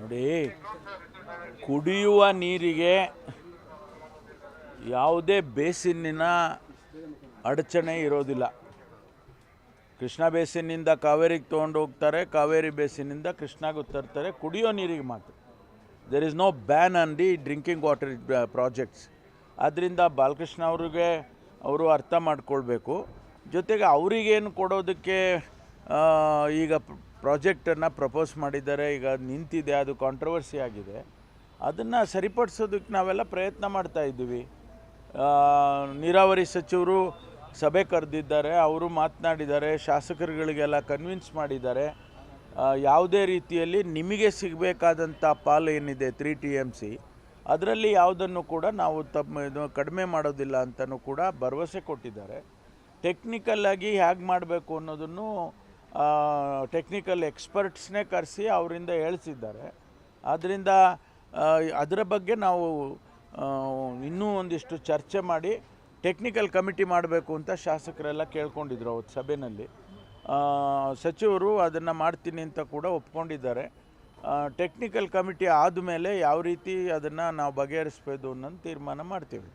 ನೋಡಿ, ಕುಡಿಯುವ ನೀರಿಗೆ ಯಾವುದೇ ಬೇಸಿನ್ನಿನ ಅಡಚಣೆ ಇರೋದಿಲ್ಲ. ಕೃಷ್ಣ ಬೇಸಿನಿಂದ ಕಾವೇರಿಗೆ ತೊಗೊಂಡು ಹೋಗ್ತಾರೆ, ಕಾವೇರಿ ಬೇಸಿನಿಂದ ಕೃಷ್ಣಾಗೂ ತರ್ತಾರೆ. ಕುಡಿಯೋ ನೀರಿಗೆ ಮಾತ್ರ. There is no ban on the drinking water projects ಆದ್ದರಿಂದ ಬಾಲಕೃಷ್ಣ ಅವ್ರಿಗೆ ಅವರು ಅರ್ಥ ಮಾಡಿಕೊಳ್ಬೇಕು. ಜೊತೆಗೆ ಅವರಿಗೇನು ಕೊಡೋದಕ್ಕೆ ಈಗ ಪ್ರಾಜೆಕ್ಟನ್ನು ಪ್ರಪೋಸ್ ಮಾಡಿದ್ದಾರೆ, ಈಗ ನಿಂತಿದೆ, ಅದು ಕಾಂಟ್ರವರ್ಸಿ ಆಗಿದೆ. ಅದನ್ನು ಸರಿಪಡಿಸೋದಕ್ಕೆ ನಾವೆಲ್ಲ ಪ್ರಯತ್ನ ಮಾಡ್ತಾ ಇದ್ದೀವಿ. ನೀರಾವರಿ ಸಚಿವರು ಸಭೆ ಕರೆದಿದ್ದಾರೆ, ಅವರು ಮಾತನಾಡಿದ್ದಾರೆ, ಶಾಸಕರುಗಳಿಗೆಲ್ಲ ಕನ್ವಿನ್ಸ್ ಮಾಡಿದ್ದಾರೆ. ಯಾವುದೇ ರೀತಿಯಲ್ಲಿ ನಿಮಗೆ ಸಿಗಬೇಕಾದಂಥ ಪಾಲು ಏನಿದೆ ತ್ರೀ ಟಿ ಎಂ ಸಿ ಅದರಲ್ಲಿ ಯಾವುದನ್ನು ಕೂಡ ನಾವು ತಮ್ಮ ಇದು ಕಡಿಮೆ ಮಾಡೋದಿಲ್ಲ ಅಂತಲೂ ಕೂಡ ಭರವಸೆ ಕೊಟ್ಟಿದ್ದಾರೆ. ಟೆಕ್ನಿಕಲ್ಲಾಗಿ ಹೇಗೆ ಮಾಡಬೇಕು ಅನ್ನೋದನ್ನು ಟೆಕ್ನಿಕಲ್ ಎಕ್ಸ್ಪರ್ಟ್ಸ್ನೇ ಕರೆಸಿ ಅವರಿಂದ ಹೇಳಿಸಿದ್ದಾರೆ. ಆದ್ದರಿಂದ ಅದರ ಬಗ್ಗೆ ನಾವು ಇನ್ನೂ ಒಂದಿಷ್ಟು ಚರ್ಚೆ ಮಾಡಿ ಟೆಕ್ನಿಕಲ್ ಕಮಿಟಿ ಮಾಡಬೇಕು ಅಂತ ಶಾಸಕರೆಲ್ಲ ಕೇಳ್ಕೊಂಡಿದ್ರು ಅವತ್ತು ಸಭೆಯಲ್ಲಿ ಸಚಿವರು ಅದನ್ನು ಮಾಡ್ತೀನಿ ಅಂತ ಕೂಡ ಒಪ್ಕೊಂಡಿದ್ದಾರೆ. ಟೆಕ್ನಿಕಲ್ ಕಮಿಟಿ ಆದಮೇಲೆ ಯಾವ ರೀತಿ ಅದನ್ನು ನಾವು ಬಗೆಹರಿಸ್ಬೋದು ಅನ್ನೋದು ತೀರ್ಮಾನ ಮಾಡ್ತೀವಿ.